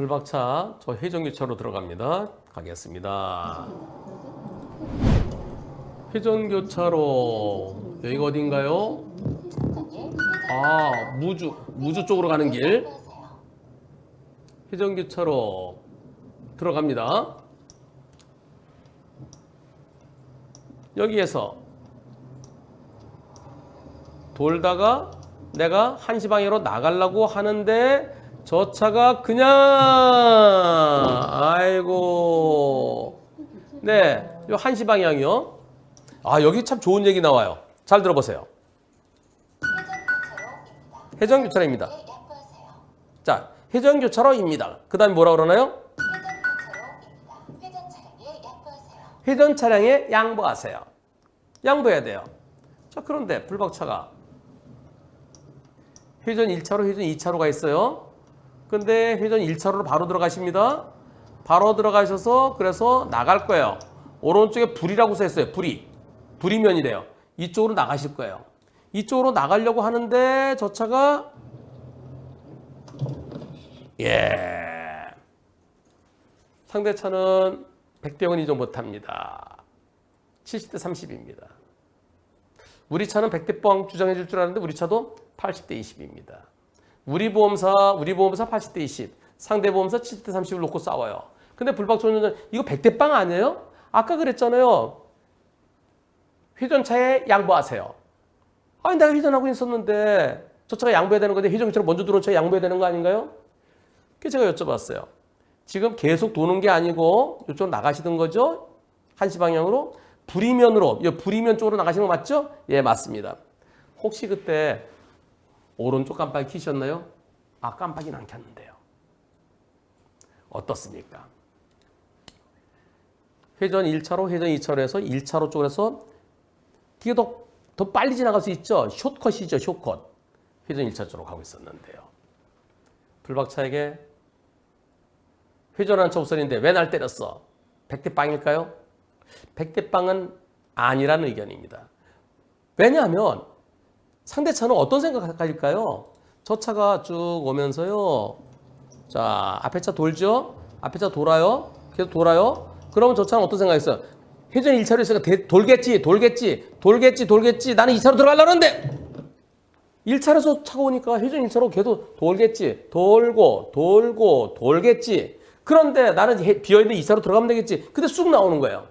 불박차 저 회전교차로 들어갑니다. 가겠습니다. 회전교차로 여기가 어딘가요? 아 무주 무주 쪽으로 가는 길 회전교차로 들어갑니다. 여기에서 돌다가 내가 한시 방향으로 나가려고 하는데 저 차가 그냥 아이고 네, 요 한시 방향이요. 아 여기 참 좋은 얘기 나와요. 잘 들어보세요. 회전 교차로입니다. 자, 회전 교차로입니다. 그 다음에 뭐라 그러나요? 회전 차량에 양보하세요. 양보해야 돼요. 자, 그런데 불박차가 회전 1차로, 회전 2차로가 있어요. 근데 회전 1차로로 바로 들어가십니다. 바로 들어가셔서 그래서 나갈 거예요. 오른쪽에 불이라고 써 있어요. 불이. 불이면이래요. 이쪽으로 나가실 거예요. 이쪽으로 나가려고 하는데 저 차가 예. 상대 차는 100대 0은 이정 못 합니다. 70대 30입니다. 우리 차는 100대 뻥 주장해 줄 줄 알았는데 우리 차도 80대 20입니다. 우리 보험사, 우리 보험사 80대 20, 상대 보험사 70대 30을 놓고 싸워요. 근데 불박조는 이거 100대 빵 아니에요? 아까 그랬잖아요. 회전차에 양보하세요. 아니 내가 회전하고 있었는데 저 차가 양보해야 되는 건데 회전처럼 먼저 들어온 차에 양보해야 되는 거 아닌가요? 그래서 제가 여쭤봤어요. 지금 계속 도는 게 아니고 이쪽으로 나가시던 거죠? 한시 방향으로 불이면으로 이 불이면 쪽으로 나가시는 거 맞죠? 예 맞습니다. 혹시 그때 오른쪽 깜빡이 키셨나요? 아 깜빡이는 안 켰는데요. 어떻습니까? 회전 1차로 회전 2차로에서 1차로 쪽에서 뒤에 더, 더 빨리 지나갈 수 있죠. 숏컷이죠 숏컷. 회전 1차 쪽으로 가고 있었는데요. 불박차에게 회전한 차 우선인데 왜 날 때렸어? 100대 빵일까요? 100대 빵은 아니라는 의견입니다. 왜냐하면 상대차는 어떤 생각 가질까요? 저 차가 쭉 오면서요. 자, 앞에 차 돌죠? 앞에 차 돌아요? 계속 돌아요? 그러면 저 차는 어떤 생각했어요? 회전 1차로 있으니까 대- 돌겠지, 돌겠지, 돌겠지, 돌겠지. 나는 2차로 들어가려는데! 1차로에서 차가 오니까 회전 1차로 계속 돌겠지. 돌고, 돌고, 돌겠지. 그런데 나는 해- 비어있는 2차로 들어가면 되겠지. 근데 쑥 나오는 거예요.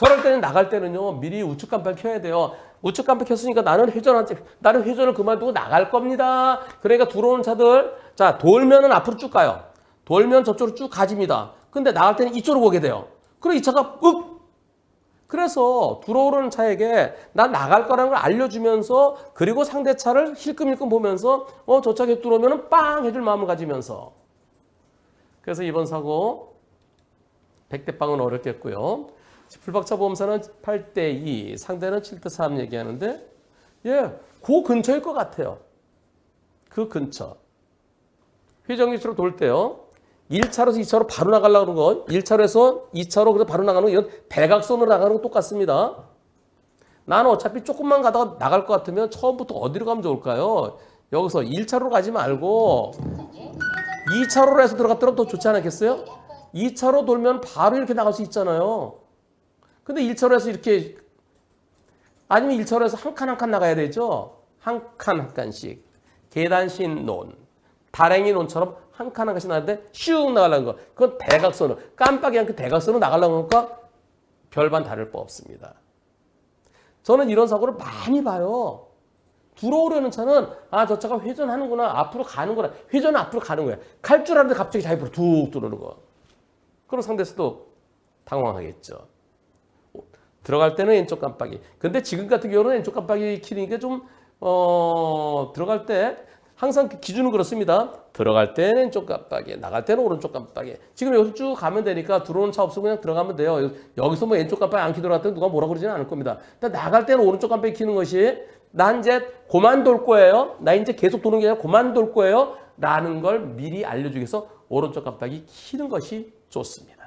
저럴 때는 나갈 때는요, 미리 우측 깜빡 켜야 돼요. 우측 깜빡 켰으니까 나는 회전, 나는 회전을 그만두고 나갈 겁니다. 그러니까 들어오는 차들, 자, 돌면은 앞으로 쭉 가요. 돌면 저쪽으로 쭉 가집니다. 근데 나갈 때는 이쪽으로 보게 돼요. 그럼 이 차가 윽! 그래서 들어오는 차에게 난 나갈 거라는 걸 알려주면서 그리고 상대 차를 힐끔힐끔 보면서 어, 저차 계속 들어오면 빵! 해줄 마음을 가지면서 그래서 이번 사고 100대 빵은 어렵겠고요. 불박차 보험사는 8대 2, 상대는 7대 3 얘기하는데 예, 그 근처일 것 같아요. 그 근처. 회전기수로 돌 때요. 1차로에서 2차로 바로 나가려고 그러는 건 1차로에서 2차로 그래서 바로 나가는 건 이건 대각선으로 나가는 거 똑같습니다. 나는 어차피 조금만 가다가 나갈 것 같으면 처음부터 어디로 가면 좋을까요? 여기서 1차로로 가지 말고 2차로로 해서 들어갔더라면 더 좋지 않았겠어요? 2차로 돌면 바로 이렇게 나갈 수 있잖아요. 근데 1차로에서 이렇게 아니면 1차로에서 한 칸 한 칸 나가야 되죠. 한 칸 한 칸씩. 계단신 논, 다랭이 논처럼 한 칸 한 칸씩 나가는데 슉 나가려는 거. 그건 대각선으로 깜빡이 않게 대각선으로 나가려는 것과 별반 다를 바 없습니다. 저는 이런 사고를 많이 봐요. 들어오려는 차는 아 저 차가 회전하는구나 앞으로 가는구나 회전은 앞으로 가는 거야 갈 줄 알았는데 갑자기 자기로 툭 들어오는 거 그럼 상대에서도 당황하겠죠 들어갈 때는 왼쪽 깜빡이 근데 지금 같은 경우는 왼쪽 깜빡이 키니까 좀 어, 들어갈 때 항상 그 기준은 그렇습니다 들어갈 때는 왼쪽 깜빡이 나갈 때는 오른쪽 깜빡이 지금 여기서 쭉 가면 되니까 들어오는 차 없으면 그냥 들어가면 돼요 여기서 뭐 왼쪽 깜빡이 안 했더니 누가 뭐라 그러지는 않을 겁니다 근데 나갈 때는 오른쪽 깜빡이 키는 것이 난 이제 고만 돌 거예요. 나 이제 계속 도는 게 아니라 고만 돌 거예요. 라는 걸 미리 알려주기 위해서 오른쪽 깜빡이 키는 것이 좋습니다.